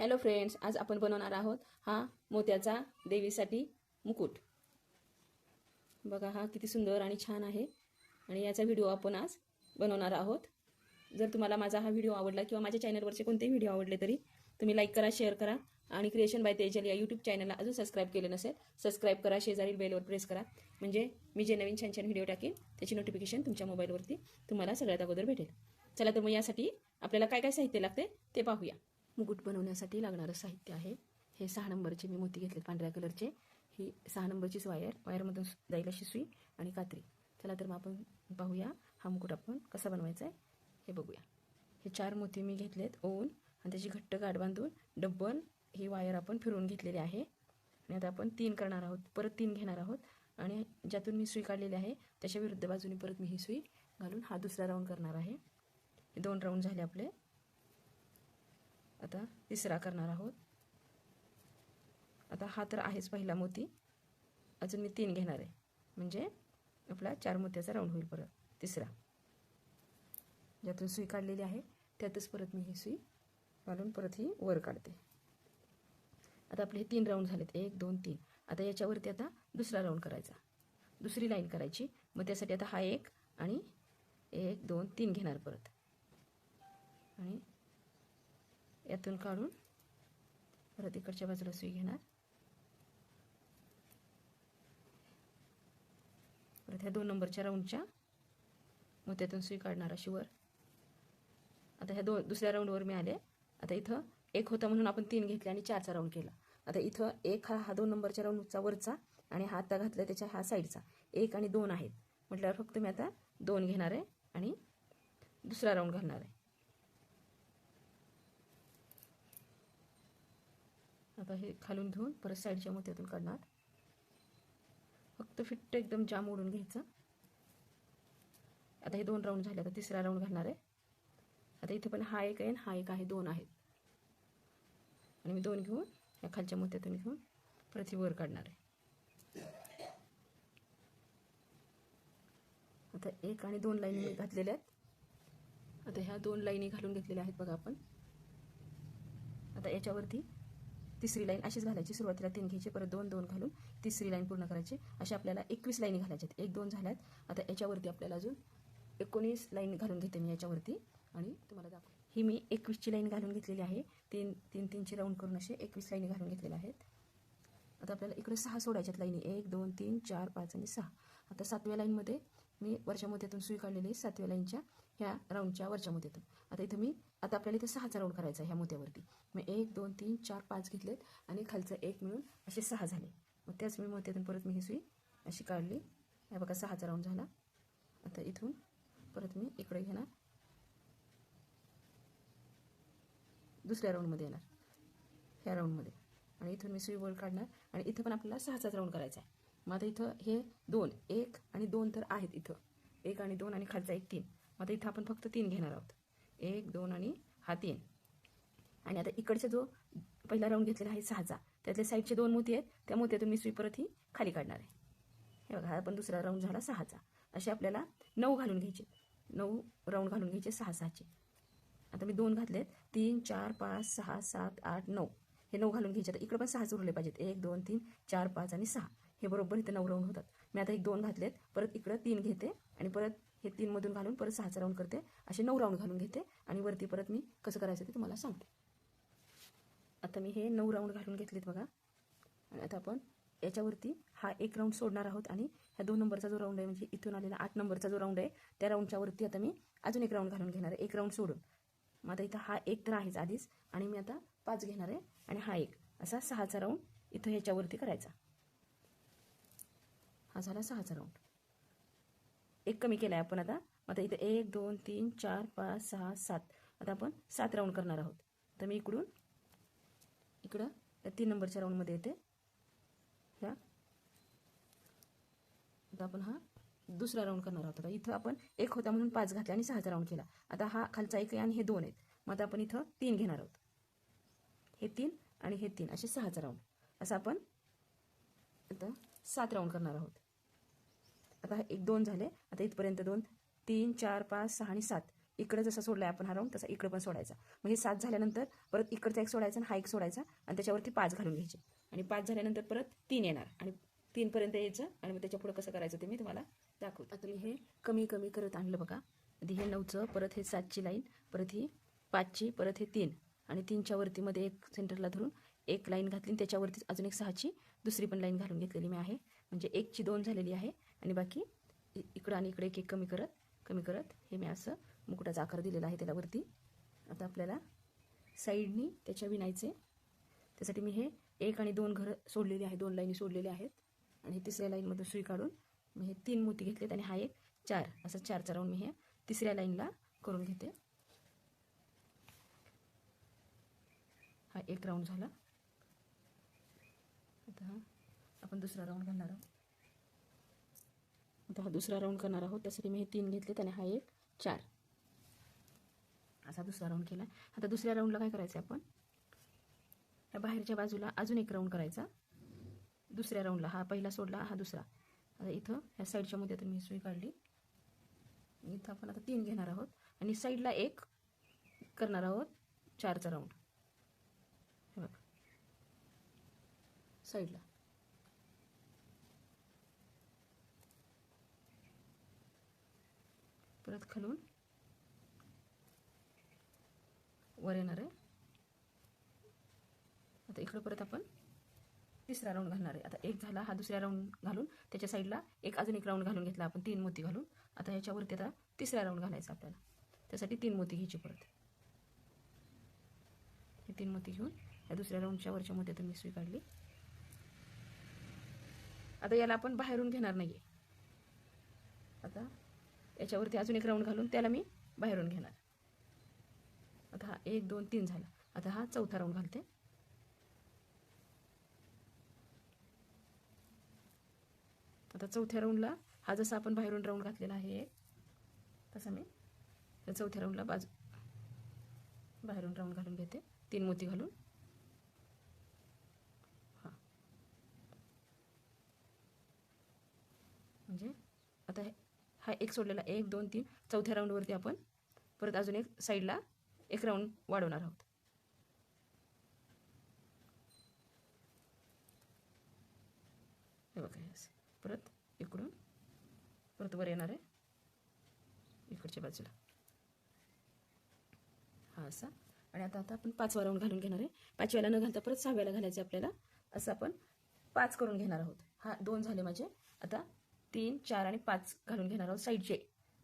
Hello friends आज आपण बनवणार आहोत हा मोत्याचा देवीसाठी मुकुट. बघा हा किती सुंदर आणि छान आहे. आणि याचा व्हिडिओ आपण आज बनवणार आहोत. जर तुम्हाला माझा हा व्हिडिओ आवडला किंवा माझ्या चॅनलवरचे कोणतेही व्हिडिओ आवडले तरी तुम्ही लाईक करा शेअर करा आणि क्रिएशन बाय तेजल या यूट्यूब चॅनलला अजून सबस्क्राईब केलं नसेल सबस्क्राईब करा शेजारील बेलवर प्रेस करा. म्हणजे मी जे नवीन छान छान व्हिडिओ टाकेन त्याची नोटिफिकेशन तुमच्या मोबाईलवरती तुम्हाला सगळ्यात अगोदर भेटेल. चला तर मग यासाठी आपल्याला काय काय साहित्य लागते ते पाहूया. मुकुट बनवण्यासाठी लागणारं साहित्य आहे. हे सहा नंबरचे मी मोती घेतले पांढऱ्या कलरचे. ही सहा नंबरचीच वायर वायरमधून जाईल अशी सुई आणि कात्री. चला तर मग आपण पाहूया हा मुकुट आपण कसा बनवायचा आहे. हे बघूया. हे चार मोती मी घेतलेत ओवून आणि त्याची घट्ट गाठ बांधून डब्बल ही वायर आपण फिरवून घेतलेली आहे. आणि आता आपण तीन करणार आहोत. परत तीन घेणार आहोत. आणि ज्यातून मी सुई काढलेली आहे त्याच्या विरुद्ध बाजूने परत मी ही सुई घालून हा दुसरा राऊंड करणार आहे. हे दोन राऊंड झाले आपले. आता तिसरा करणार आहोत. आता हा तर आहेच पहिला मोती. अजून मी तीन घेणार आहे. म्हणजे आपला चार मोत्याचा राऊंड होईल परत तिसरा. ज्यातून सुई काढलेली आहे त्यातच परत मी ही सुई घालून परत ही वर काढते. आता आपले हे तीन राऊंड झालेत. एक दोन तीन. आता याच्यावरती आता दुसरा राऊंड करायचा. दुसरी लाईन करायची. मग त्यासाठी आता हा एक आणि एक दोन तीन घेणार परत. आणि यातून काढून परत इकडच्या बाजूला सुई घेणार. परत ह्या दोन नंबरच्या राऊंडच्या मोत्यातून सुई काढणार अशी वर. आता ह्या दोन दुसऱ्या राऊंडवर मी आले. आता इथं एक होता म्हणून आपण तीन घेतले आणि चारचा राऊंड केला. आता इथं एक हा हा दोन नंबरच्या राऊंडचा वरचा आणि हा आता घातला त्याच्या हा साईडचा. एक आणि दोन आहेत. म्हटल्यावर फक्त मी आता दोन घेणार आहे आणि दुसरा राऊंड घालणार आहे. आता हे खालून घेऊन परत साईडच्या मोत्यातून काढणार. फक्त फिट्ट एकदम जाम ओढून घ्यायचं. आता हे दोन राऊंड झाले आता तिसरा राऊंड घालणार आहे. आता इथे पण हा एक आहे आणि हा एक आहे दोन आहेत. आणि मी दोन घेऊन या खालच्या मोत्यातून घेऊन परत ही वर काढणार आहे. आता एक आणि दोन लाईनी मी घातलेल्या आहेत. आता ह्या दोन लाईनी घालून घेतलेल्या आहेत बघा आपण. आता याच्यावरती तिसरी लाईन अशीच घालायची. सुरुवातीला तीन घ्यायची परत दोन दोन घालून तिसरी लाईन पूर्ण करायची. अशा आपल्याला एकवीस लाईनी घालायच्यात. एक दोन झाल्यात. आता याच्यावरती आपल्याला अजून एकोणीस लाईन घालून घेते मी याच्यावरती. आणि तुम्हाला दाखव ही मी एकवीसची लाईन घालून घेतलेली आहे. तीन तीन तीनची राऊंड करून असे एकवीस लाईनी घालून घेतलेल्या आहेत. आता आपल्याला इकडे सहा सोडायच्यात लाईनी एक दोन तीन चार पाच आणि सहा. आता सातव्या लाईनमध्ये मी वरच्या मोत्यातून सुई काढलेली आहे. सातव्या लाईनच्या ह्या राऊंडच्या वरच्या मोत्यातून. आता इथं मी आता आपल्याला इथं सहाचा राऊंड करायचा आहे ह्या मोत्यावरती मग एक दोन तीन चार पाच घेतलेत आणि खालचं एक मिळून असे सहा झाले. मग त्याच मी मोत्यातून परत मी ही सुई अशी काढली. हे बघा सहाचा राऊंड झाला. आता इथून परत मी इकडे घेणार. दुसऱ्या राऊंडमध्ये येणार. ह्या राऊंडमध्ये आणि इथून मी सुई वर काढणार. आणि इथं पण आपल्याला सहाचाच राऊंड करायचा आहे. मग आता इथं हे दोन एक आणि दोन तर आहेत इथं. एक आणि दोन आणि खालचा एक तीन. मग आता इथं आपण फक्त तीन घेणार आहोत. एक दोन आणि हा तीन. आणि आता इकडचा जो पहिला राऊंड घेतलेला आहे सहाचा त्यातले साईडचे दोन मोती आहेत त्या मोत्यातून मी सुई परत ही खाली काढणार आहे. हे बघा हा पण दुसरा राऊंड झाला सहाचा. असे आपल्याला नऊ घालून घ्यायचे. नऊ राऊंड घालून घ्यायचे सहा सहाचे. आता मी दोन घातलेत. तीन चार पाच सहा सात आठ नऊ. हे नऊ घालून घ्यायचे. आता इकडे पण सहाच उरले पाहिजेत. एक दोन तीन चार पाच आणि सहा. हे बरोबर इथं नऊ राऊंड होतात. मी आता एक दोन घातलेत. परत इकडं तीन घेते आणि परत हे तीनमधून घालून परत सहाचा राऊंड करते. असे नऊ राऊंड घालून घेते. आणि वरती परत मी कसं करायचं ते तुम्हाला सांगते. आता मी हे नऊ राऊंड घालून घेतलेत बघा. आणि आता आपण याच्यावरती हा एक राऊंड सोडणार आहोत. आणि ह्या दोन नंबरचा जो राऊंड आहे म्हणजे इथून आलेला आठ नंबरचा जो राऊंड आहे त्या राऊंडच्या वरती आता मी अजून एक राऊंड घालून घेणार आहे. एक राऊंड सोडून. मग आता इथं हा एक तर आहेच आधीच. आणि मी आता पाच घेणार आहे. आणि हा एक. असा सहाचा राऊंड इथं ह्याच्यावरती करायचा. हा झाला सहाचा राऊंड एक कमी केला आहे आपण आता. आता इथं एक दोन तीन चार पाच सहा सात. आता आपण सात राऊंड करणार आहोत. तर मी इकडून इकडं तीन नंबरच्या राऊंडमध्ये येते. ह्या आता आपण हा दुसरा राऊंड करणार आहोत. आता इथं आपण एक होता म्हणून पाच घातला आणि सहाचा राऊंड केला. आता हा खालचा एक आहे आणि हे दोन आहेत. मग आता आपण इथं तीन घेणार आहोत. हे तीन आणि हे तीन. असे सहाचा राऊंड असं आपण आता सात राऊंड करणार आहोत. आता एक दोन झाले. आता इथपर्यंत दोन तीन चार पाच सहा आणि सात. इकडे जसा सोडलाय आपण हा राऊंड तसा इकडे पण सोडायचा. मग हे सात झाल्यानंतर परत इकडचा एक सोडायचा आणि हा एक सोडायचा आणि त्याच्यावरती पाच घालून घ्यायचे. आणि पाच झाल्यानंतर परत तीन येणार. आणि तीनपर्यंत यायचं आणि मग त्याच्या पुढे कसं करायचं ते मी तुम्हाला दाखवतो. आता मी हे कमी कमी करत आणलं बघा. आधी हे नऊचं परत हे सातची लाईन परत ही पाचची परत हे तीन. आणि तीनच्या वरतीमध्ये एक सेंटरला धरून एक लाईन घातली आणि त्याच्यावरती अजून एक सहाची दुसरी पण लाईन घालून घेतलेली मी आहे. म्हणजे एकची दोन झालेली आहे. आणि बाकी इ- इकडं आणि इकडे एक एक कमी करत कमी करत हे मी असं मुकुटाचा आकार दिलेला आहे त्याला वरती आता आपल्याला साईडनी त्याच्या विणायचे. त्यासाठी मी हे एक आणि दोन घरं सोडलेली आहे दोन लाईनी सोडलेल्या आहेत. आणि हे तिसऱ्या लाईनमधून सुई काढून मी हे तीन मोती घेतलेत आणि हा एक चार असं चारचा राऊंड मी हे तिसऱ्या लाईनला करून घेते. हा एक राऊंड झाला. आता आपण दुसरा राऊंड घालणार आहोत. आता हा दुसरा राऊंड करणार आहोत. त्यासाठी मी हे तीन घेतलेत आणि हा एक चार. असा दुसरा राऊंड केला आता दुसऱ्या राऊंडला काय करायचं आहे आपण? या बाहेरच्या बाजूला अजून एक राऊंड करायचा. दुसऱ्या राऊंडला हा पहिला सोडला हा दुसरा. आता इथं ह्या साईडच्या तर मी सुई काढली. इथं आपण आता तीन घेणार आहोत. आणि साईडला एक करणार आहोत चारचा राऊंड हे बघा. साईडला परत खालून. वर येणार आहे. आता इकडं परत आपण तिसरा राऊंड घालणार आहे. आता एक झाला हा दुसऱ्या राऊंड घालून त्याच्या साईडला एक अजून एक राऊंड घालून घेतला आपण तीन मोती घालून. आता ह्याच्यावरती आता तिसरा राऊंड घालायचा आपल्याला. त्यासाठी तीन मोती घ्यायची परत. हे तीन मोती घेऊन या दुसऱ्या राऊंडच्या वरच्या मोत्यातून मी सुई काढली आता याला आपण बाहेरून घेणार नाहीये. आता याच्यावरती अजून एक राऊंड घालून त्याला मी बाहेरून घेणार. आता हा एक दोन तीन झाला. आता हा चौथा राऊंड घालते. आता चौथ्या राऊंडला हा जसा आपण बाहेरून राऊंड घातलेला आहे तसा मी त्या चौथ्या राऊंडला बाजू बाहेरून राऊंड घालून घेते. तीन मोती घालून. हां. म्हणजे आता हे हा एक सोडलेला एक दोन तीन. चौथ्या राऊंडवरती आपण परत अजून एक साईडला एक राऊंड वाढवणार आहोत. हे बघा असं. परत इकडून परत वर येणार आहे. इकडच्या बाजूला. हा असा. आणि आता आता आपण पाचवा राऊंड घालून घेणार आहे. पाचव्याला न घालता परत सहाव्याला घालायचं आपल्याला. असं आपण पाच करून घेणार आहोत. हा दोन झाले माझे. आता तीन चार आणि पाच घालून घेणार आहोत साईडचे.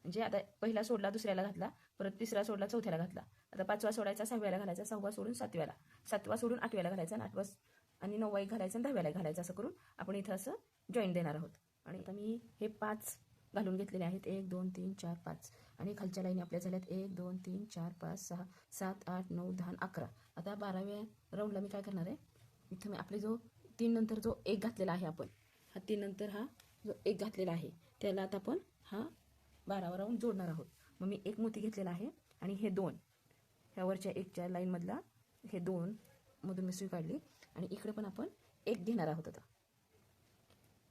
म्हणजे आता पहिला सोडला दुसऱ्याला घातला परत तिसरा सोडला चौथ्याला घातला. आता पाचवा सोडायचा सहाव्याला घालायचा सहावा सोडून सातव्याला. सातवा सोडून आठव्याला घालायचा आणि आठवा आणि नववा एक घालायचा आणि दहाव्याला घालायचं. असं करून आपण इथं असं जॉईन देणार आहोत. आणि आता मी हे पाच घालून घेतलेले आहेत. एक दोन तीन चार पाच. आणि खालच्या लाईनी आपल्या झाल्यात एक दोन तीन चार पाच सहा सात आठ नऊ दहा अकरा. आता बाराव्या राऊंडला मी काय करणार आहे? इथं मी आपले जो तीन नंतर जो एक घातलेला आहे आपण हा तीन नंतर हा एक घातलेला आहे त्याला आता आपण हा बारावा राऊंड जोडणार आहोत. मग मी एक मोती घेतलेला आहे आणि हे दोन. ह्यावरच्या एकच्या लाईनमधला हे दोन मधून मी सुई काढली आणि इकडे पण आपण एक घेणार आहोत आता.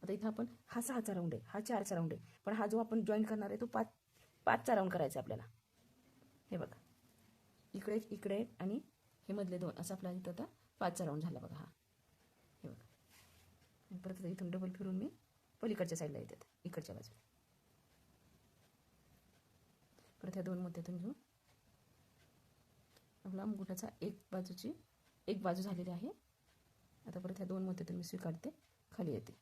आता इथं आपण हा सहाचा राऊंड आहे हा चारचा राऊंड आहे. पण हा जो आपण जॉईन करणार आहे तो पाच पाचचा राऊंड करायचा आहे आपल्याला. हे बघा. इकडे एक, इकडे एक आणि हे मधले दोन. असं आपला इथं आता पाचचा राऊंड झाला बघा हा. हे बघा. परत इथून डबल फिरून मी पलीकडच्या साईडला येतात. इकडच्या बाजूला. परत ह्या दोन मोत्यातून घेऊन आपला मुकुटाचा एक बाजूची एक बाजू झालेली आहे. आता परत ह्या दोन मोत्यातून मी स्वीकारते. खाली येते.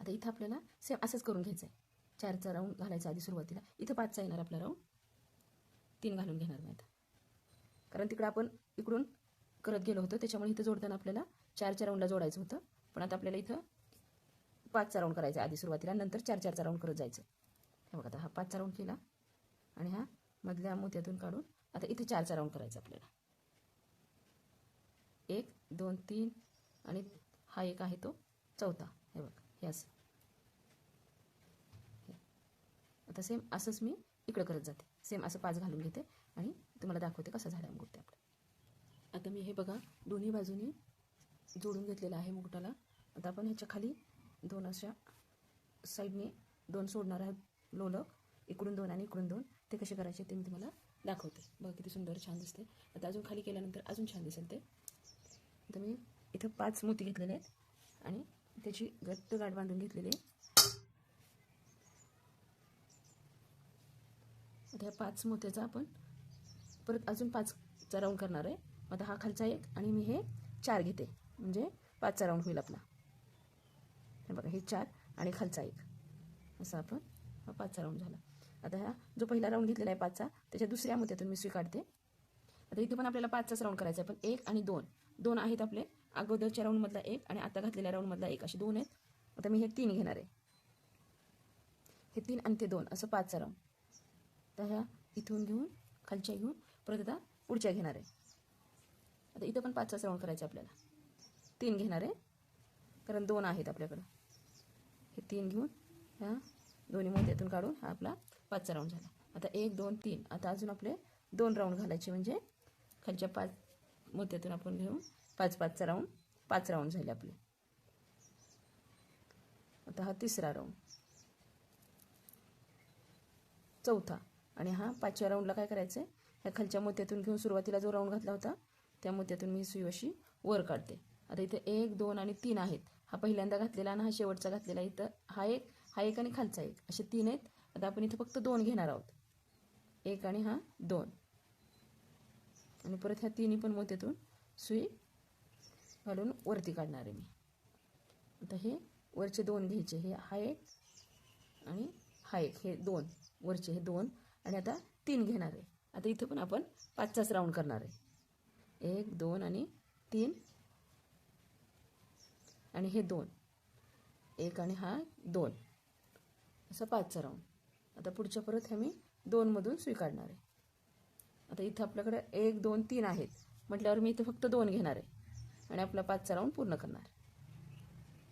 आता इथं आपल्याला सेम असंच करून घ्यायचं आहे चारचा राऊंड घालायचा आधी सुरुवातीला. इथं पाचचा येणार आपला राऊंड तीन घालून घेणार मी आता. कारण तिकडं आपण इकडून करत गेलो होतो. त्याच्यामुळे इथं जोडताना आपल्याला चारच्या राऊंडला जोडायचं होतं. पण आता आपल्याला इथं पाचचा राऊंड करायचा आधी सुरुवातीला नंतर चार चारचा राऊंड करत जायचं. हे बघा आता हा पाचचा राऊंड केला आणि हा मधल्या मोत्यातून काढून आता इथे चारचा राऊंड करायचा आपल्याला. एक दोन तीन आणि हा एक आहे तो चौथा. हे बघ हे असं. आता सेम असंच मी इकडं करत जाते. सेम असं पाच घालून घेते आणि तुम्हाला दाखवते कसा झाला मुकुट आपलं. आता मी हे बघा दोन्ही बाजूनी जोडून घेतलेलं आहे मुकुटाला. आता आपण ह्याच्या खाली दोन अशा साईडने दोन सोडणार आहेत लोलक. इकडून दोन आणि इकडून दोन. ते कसे करायचे ते मी तुम्हाला दाखवते. बघा किती सुंदर छान दिसते आता अजून खाली केल्यानंतर अजून छान दिसेल ते. आता मी इथं पाच मोती घेतलेले आहेत आणि त्याची घट्ट गाठ बांधून घेतलेली आहे. आता ह्या पाच मोत्याचा आपण परत अजून पाचचा राऊंड करणार आहे. आता हा खालचा एक आणि मी हे चार घेते. म्हणजे पाचचा राऊंड होईल आपला. हे बघा हे चार आणि खालचा एक. असं आपण हा पाचचा राऊंड झाला. आता ह्या जो पहिला राऊंड घेतलेला आहे पाचचा त्याच्या दुसऱ्या मोत्यातून मी सुई काढते आता इथे पण आपल्याला पाचचाच राऊंड करायचा आहे पण एक आणि दोन. दोन आहेत आपले अगोदरच्या राऊंडमधला एक आणि आता घातलेल्या राऊंडमधला एक. असे दोन आहेत. आता मी हे तीन घेणार आहे. हे तीन आणि ते दोन असं पाचचा राऊंड तर ह्या इथून घेऊन खालच्या घेऊन परत आता पुढच्या घेणार आहे. आता इथं पण पाचचाच राऊंड करायचा आपल्याला. तीन घेणार आहे कारण दोन आहेत आपल्याकडं. हे तीन घेऊन ह्या दोन्ही मोत्यातून काढून हा आपला पाचचा राऊंड झाला. आता एक दोन तीन. आता अजून आपले दोन राऊंड घालायचे म्हणजे खालच्या पाच मोत्यातून आपण घेऊन पाच पाचचा राऊंड पाच राऊंड झाले आपले. आता हा तिसरा राऊंड चौथा. आणि हा पाचव्या राऊंडला काय करायचं आहे ह्या खालच्या मोत्यातून घेऊन सुरुवातीला जो राऊंड घातला होता त्या मोत्यातून मी सुई अशी वर काढते. आता इथे एक दोन आणि तीन आहेत. हा पहिल्यांदा घातलेला आणि हा शेवटचा घातलेला इथं हा एक हा एक आणि खालचा एक. असे तीन आहेत. आता आपण इथं फक्त दोन घेणार आहोत. एक आणि हा दोन. आणि परत ह्या तिन्ही पण मोत्यातून सुई घालून वरती काढणार आहे मी. आता हे वरचे दोन घ्यायचे. हे हा एक आणि हा एक. हे दोन. वरचे हे दोन. आणि आता तीन घेणार आहे. आता इथं पण आपण पाचचाच राऊंड करणार आहे. एक दोन आणि तीन. आणि हे दोन. एक आणि हा दोन. असं पाचचा राऊंड आता पुढच्या परत ह्या मी दोनमधून स्वीकारणार आहे. आता इथं आपल्याकडे एक दोन तीन आहेत. म्हटल्यावर मी इथं फक्त दोन घेणार आहे. आणि आपला पाचचा राऊंड पूर्ण करणार.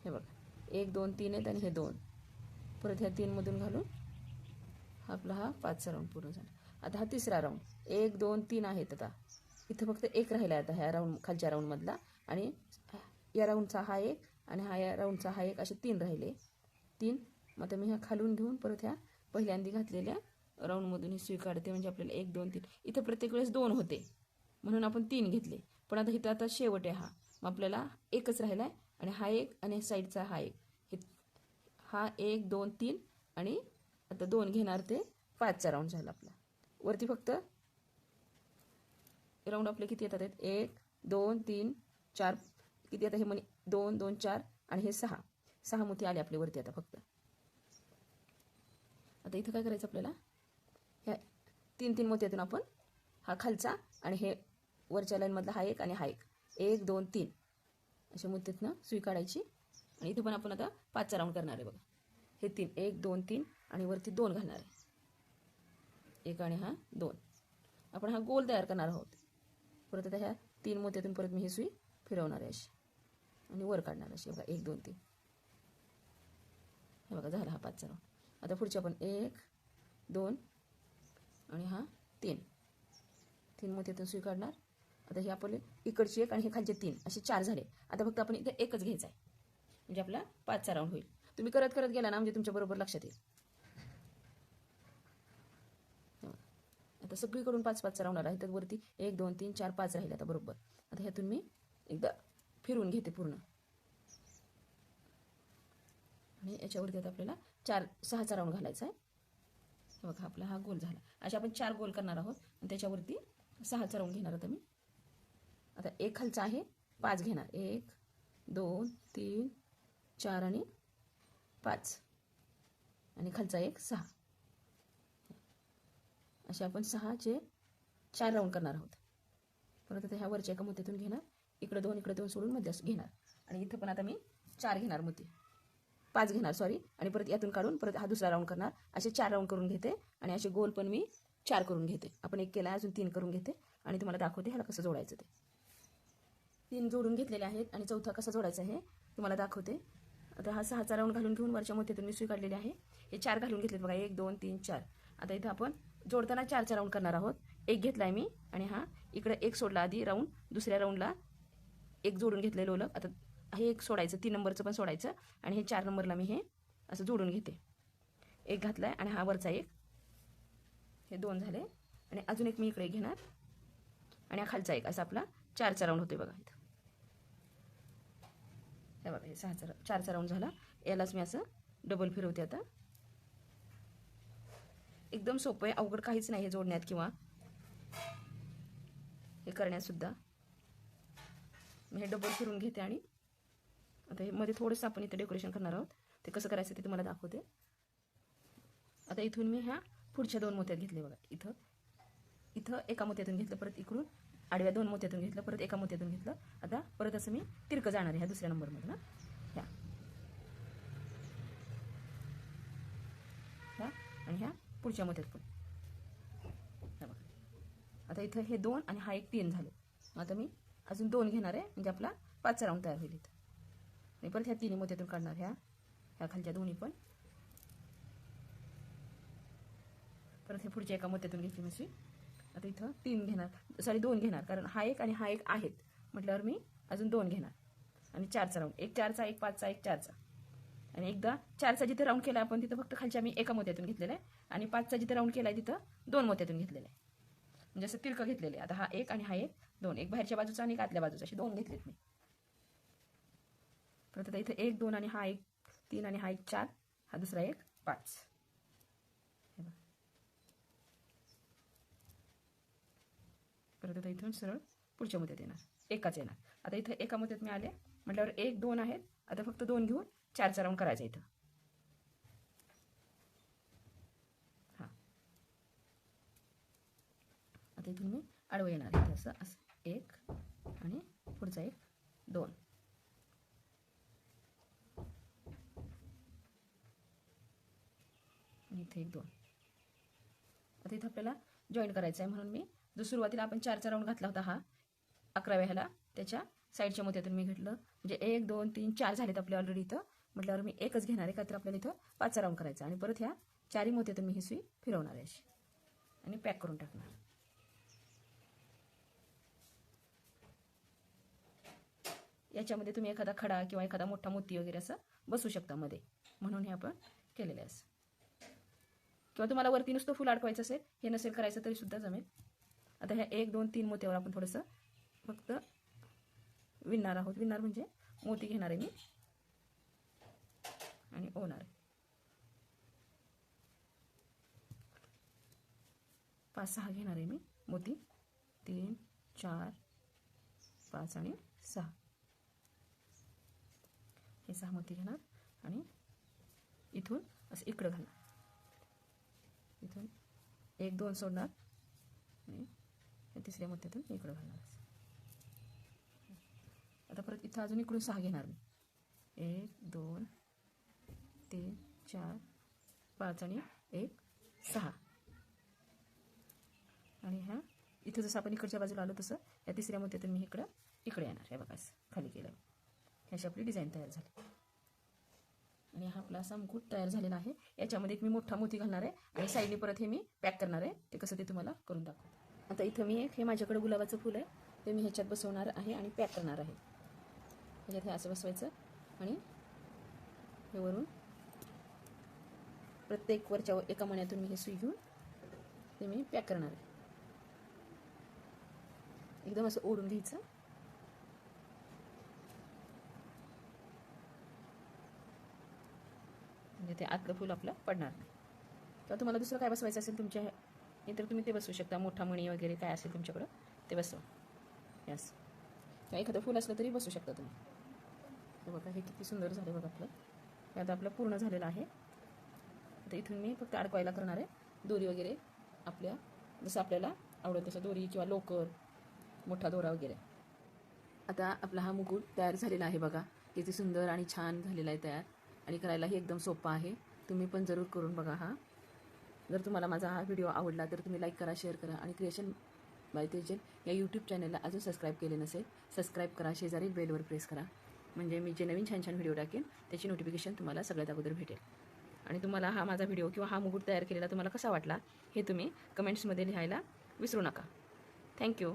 हे बघा. एक दोन तीन आहेत आणि हे दोन. परत ह्या तीनमधून घालून आपला हा पाचचा राऊंड पूर्ण झाला. आता हा तिसरा राऊंड एक दोन तीन आहेत आता. इथं फक्त एक राहिला आहे आता ह्या राऊंड खालच्या राऊंडमधला आणि या राऊंडचा हा एक आणि हा या राऊंडचा हा एक असे तीन राहिले. तीन. मग आता मी ह्या खालून घेऊन परत ह्या पहिल्यांदी घातलेल्या राऊंडमधून ही सुई काढते म्हणजे आपल्याला एक दोन तीन. इथं प्रत्येक वेळेस दोन होते. म्हणून आपण तीन घेतले. पण आता इथं आता शेवट आहे हा. मग आपल्याला एकच राहिला आहे आणि हा एक आणि साईडचा हा एक. हे हा एक दोन तीन आणि आता दोन घेणार ते पाचचा राऊंड झाला आपला. वरती फक्त राऊंड आपले किती येतात? एक दोन तीन चार किती आता हे म्हणे दोन दोन चार आणि हे सहा. सहा मोती आले आपले वरती आता फक्त. आता इथं काय करायचं आपल्याला? ह्या तीन तीन मोत्यातून आपण हा खालचा आणि हे वरच्या लाईनमधला हा एक आणि हा एक. एक दोन तीन. अशा मोत्यातनं सुई काढायची. आणि इथं पण आपण आता पाचचा राऊंड करणार आहे बघा. हे तीन. एक दोन तीन आणि वरती दोन घालणार आहे. एक आणि हा दोन. आपण हा गोल तयार करणार आहोत. परत आता ह्या तीन मोत्यातून परत मी ही सुई फिरवणार आहे अशी. आणि वर काढणार अशी बघा एक दोन तीन. हे बघा झाला हा पाचचा राऊंड आता पुढच्या आपण एक दोन आणि हा तीन. तीन मोत्यातून सुई काढणार. आता हे आपले इकडची एक आणि हे खालचे तीन असे चार झाले. आता फक्त आपण इथे एकच घ्यायचा आहे. म्हणजे आपला पाचचा राऊंड होईल. तुम्ही करत करत गेला ना म्हणजे तुमच्या बरोबर लक्षात येईल. आता सगळीकडून पाच पाचचा राऊंड आला इथं वरती एक दोन तीन चार पाच राहिले आता बरोबर. आता ह्यातून मी एकदा फिरवून घेते पूर्ण. आणि याच्यावरती आता आपल्याला चार सहाचा राऊंड घालायचा आहे. हे बघा आपला हा गोल झाला. असे आपण चार गोल करणार आहोत. आणि त्याच्यावरती सहाचा राऊंड घेणार आहोत मी आता एक खालचा आहे पाच घेणार. एक दोन तीन चार आणि पाच. आणि खालचा एक सहा. असे आपण सहाचे चार राऊंड करणार आहोत. परत आता ह्या वरच्या एका मोत्यातून घेणार. इकडे दोन इकडे दोन सोडून मध्ये घेणार. आणि इथं पण आता मी चार घेणार मोती पाच घेणार सॉरी आणि परत यातून काढून परत हा दुसरा राऊंड करणार. असे चार राऊंड करून घेते आणि असे गोल पण मी चार करून घेते. आपण एक केला अजून तीन करून घेते. आणि तुम्हाला दाखवते ह्याला कसं जोडायचं ते. तीन जोडून घेतलेले आहेत आणि चौथा कसा जोडायचा आहे तुम्हाला दाखवते. आता हा सहाचा राऊंड घालून घेऊन वरच्या मोत्यातून मी सुई काढलेली आहे. हे चार घालून घेतलेत बघा. एक दोन तीन चार. आता इथं आपण जोडताना चारचा राऊंड करणार आहोत. एक घेतला आहे मी आणि हा इकडे एक सोडला आधी राऊंड दुसऱ्या राऊंडला एक जोडून घेतलेलं ओलं आता हे एक सोडायचं तीन नंबरचं पण सोडायचं आणि हे चार नंबरला मी हे असं जोडून घेते. एक घातला आहे आणि हा वरचा एक. हे दोन झाले. आणि अजून एक मी इकडे घेणार. आणि हा खालचा एक असा आपला चारचा राऊंड होते बघा इथं. हे बघा हे सहाचा ra- चारचा राऊंड झाला. यालाच मी असं डबल फिरवते आता. एकदम सोपं आहे. अवघड काहीच नाही हे जोडण्यात किंवा हे करण्यात सुद्धा. हे डबल फिरून घेते आणि आता हे मध्ये थोडंसं आपण इथं डेकोरेशन करणार आहोत. ते कसं करायचं ते तुम्हाला दाखवते. आता इथून मी ह्या पुढच्या दोन मोत्यात घेतले बघा. इथं इथं एका मोत्यातून घेतलं परत इकडून. आडव्या दोन मोत्यातून घेतलं परत एका मोत्यातून घेतलं. आता परत असं मी तिरकं जाणार आहे ह्या दुसऱ्या नंबरमधून ना ह्या. ह्या आणि ह्या पुढच्या मोत्यात पण. बघा. आता इथं हे दोन आणि हा एक तीन झाले. आता मी अजून दोन घेणार आहे. म्हणजे आपला पाचचा राऊंड तयार होईल इथं. मी परत ह्या तिन्ही मोत्यातून काढणार ह्या. ह्या खालच्या दोन्ही पण. परत हे पुढच्या एका मोत्यातून घेतली मी आता इथं तीन घेणार. सॉरी दोन घेणार. कारण हा एक आणि हा एक आहेत. म्हटल्यावर मी अजून दोन घेणार. आणि चारचा राऊंड एक चारचा एक पाचचा एक चारचा. आणि एकदा चारचा जिथे राऊंड केला आपण तिथं फक्त खालच्या मी एका मोत्यातून घेतलेला आहे. आणि पाचचा जिथे राऊंड केला आहे तिथं दोन मोत्यातून घेतलेलं आहे. म्हणजे असं तिरकं घेतलेलं आहे. आता हा एक आणि हा एक. दोन एक बाहेरच्या बाजूचा आणि एक आतल्या बाजूचा असे दोन घेतलेत मी. परत आता इथं एक दोन आणि हा एक तीन आणि हा एक चार हा दुसरा एक पाच. परत आता इथून सरळ पुढच्या मुद्यात येणार. एकाच येणार. आता इथं एका मुद्यात मी आले म्हटल्यावर एक दोन आहेत. आता फक्त दोन घेऊन चारचा राऊंड करायचा इथं. हां. आता इथून मी आडवं येणार इथं असं असं. एक आणि पुढचा एक दोन. इथे एक दोन. आता इथं आपल्याला जॉईन करायचं आहे म्हणून मी जो सुरुवातीला आपण चारचा राऊंड घातला होता हा अकराव्या ह्याला त्याच्या साईडच्या मोत्यातून मी घेतलं. म्हणजे एक दोन तीन चार झालेत आपले ऑलरेडी इथं. म्हटल्यावर मी एकच घेणार आहे का तर आपल्याला इथं पाचचा राऊंड करायचा आणि परत ह्या चारही मोत्यातून मी ही सुई फिरवणार आहे अशी. आणि पॅक करून टाकणार. याच्यामध्ये तुम्ही एखादा खडा किंवा एखादा मोठा मोती वगैरे असं बसू शकता मध्ये. म्हणून हे आपण केलेले असं. किंवा तुम्हाला वरती नुसतं फुल अडकवायचं असेल हे नसेल करायचं तरी सुद्धा जमेल. आता ह्या एक दोन तीन मोत्यावर आपण थोडंसं फक्त विणणार आहोत. विणणार म्हणजे मोती घेणार आहे मी. आणि ओणार. आहे पाच सहा घेणार आहे मी मोती. तीन चार पाच आणि सहा. हे सहा मोती घेणार आणि इथून असं इकडं घालणार. इथून एक दोन सोडणार आणि या तिसऱ्या मोत्यातून इकडं घालणार असं. आता परत इथं अजून इकडून सहा घेणार मी. एक दोन तीन चार पाच आणि एक सहा. आणि ह्या इथं जसं आपण इकडच्या बाजूला आलो तसं या तिसऱ्या मोत्यातून मी इकडं इकडे येणार. हे बघा असं खाली केलं अशी आपली डिझाईन तयार झाली. आणि हा आपला असा मुकुट तयार झालेला आहे. याच्यामध्ये एक मी मोठा मोती घालणार आहे आणि साईडने परत हे मी पॅक करणार आहे. ते कसं ते तुम्हाला करून दाखवतो. आता इथं मी एक हे माझ्याकडे गुलाबाचं फुल आहे. ते मी ह्याच्यात बसवणार आहे आणि पॅक करणार आहे. ह्याच्यात हे असं बसवायचं आणि हे वरून प्रत्येक वरच्या एका मण्यातून मी हे सुई घेऊन ते मी पॅक करणार आहे. एकदम असं ओढून घ्यायचं. म्हणजे ते आतलं फूल आपलं पडणार नाही. किंवा तुम्हाला दुसरं काय बसवायचं असेल तुमच्या तर तुम्ही ते बसवू शकता. मोठा मणी वगैरे काय असेल तुमच्याकडं ते बसवा. यस किंवा एखादं फूल असलं तरी बसू शकता तुम्ही. बघा हे किती सुंदर झालं बघा आपलं. हे आता आपलं पूर्ण झालेलं आहे. आता इथून मी फक्त अडकवायला करणार आहे. दोरी वगैरे आपल्या जसं आपल्याला आवडेल तसं दोरी किंवा लोकर मोठा दोरा वगैरे. आता आपला हा मुकुट तयार झालेला आहे बघा. किती सुंदर आणि छान झालेला आहे तयार. आणि करायलाही एकदम सोपा आहे. तुम्ही पण जरूर करून बघा हा. जर तुम्हाला माझा हा व्हिडिओ आवडला तर तुम्ही लाईक करा शेअर करा आणि क्रिएशन बाय तेजल या यूट्यूब चॅनलला अजून सबस्क्राईब केले नसेल सबस्क्राईब करा शेजारी बेलवर प्रेस करा. म्हणजे मी जे नवीन छान छान व्हिडिओ टाकेन त्याची नोटिफिकेशन तुम्हाला सगळ्यात अगोदर भेटेल. आणि तुम्हाला हा माझा व्हिडिओ किंवा हा मुहूर्त तयार केलेला तुम्हाला कसा वाटला हे तुम्ही कमेंट्समध्ये लिहायला विसरू नका. थँक्यू